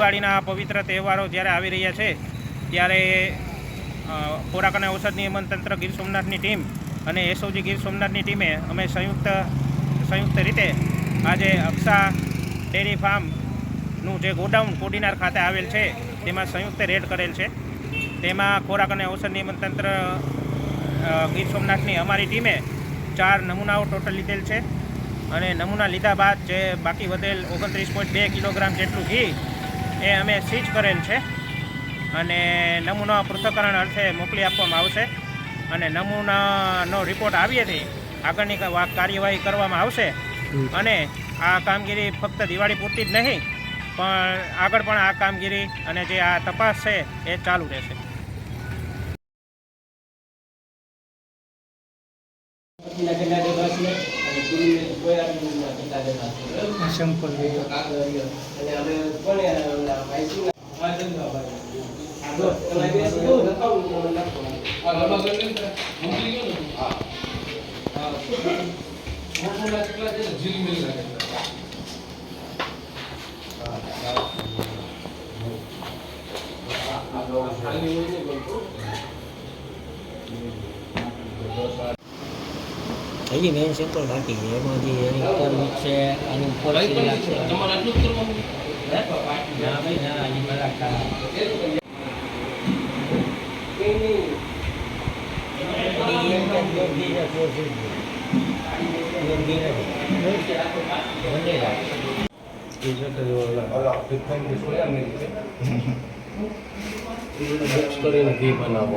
દિવાળીના પવિત્ર તહેવારો જ્યારે આવી રહ્યા છે, ત્યારે ખોરાક અને ઔષધ નિયમન તંત્ર ગીર સોમનાથની ટીમ અને એસઓજી ગીર સોમનાથની ટીમે અમે સંયુક્ત સંયુક્ત રીતે આજે અક્ષા ડેરી ફાર્મનું જે ગોડાઉન કોડીનાર ખાતે આવેલ છે, તેમાં સંયુક્ત રેડ કરેલ છે. તેમાં ખોરાક અને ઔષધ નિયમન તંત્ર ગીર સોમનાથની અમારી ટીમે ચાર નમૂનાઓ ટોટલ લીધેલ છે અને નમૂના લીધા બાદ જે બાકી વધેલ ઓગણત્રીસ પોઈન્ટ બે કિલોગ્રામ જેટલું ઘી એ અમે સીઝ કરેલ છે. અને નમૂના પૃથ્થકરણ અર્થે મોકલી આપવામાં આવશે. અને નમૂનાનો રિપોર્ટ આવ્યેથી આગળની કાર્યવાહી કરવામાં આવશે. અને આ કામગીરી ફક્ત દિવાળી પૂરતી જ નહીં પણ આગળ પણ આ કામગીરી અને જે આ તપાસ છે એ ચાલુ રહેશે. પછીના કેટલા ડબ્બા છે અને પૂરીને સોયાબીનના કેટલા ડબ્બા છે રહ્યો. અને અમે ઓલા માહિતીના- હા, ધંધાભાઈ. જો, તમારે બે છે, એવું લખાવું તો લખો. ખાલી હોય ને બોલતું. હા મેન સિમ્પલ બાકી છે એમાં જે એની ઉપર હા આ લોકો ખાલી હોય ને ભાઈ હજી મેન સિમ્પલ નહીં. હજી એમ જ યોગી ને પોષી જ. યોગી નથી. બંને લાગે. મિક્સ કરીને ઘી બનાવો.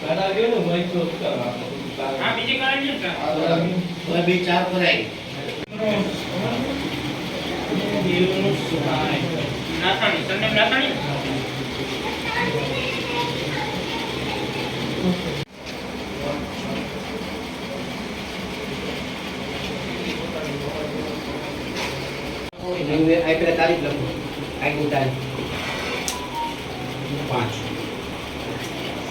ઘણા ગયો ને મય તો બીજી કરાવી છે બે ચાર કરાય નાથાણી સંદેમ નાથાણી આ પેલા તારીખ લખો. આજની તારીખ પાંચ.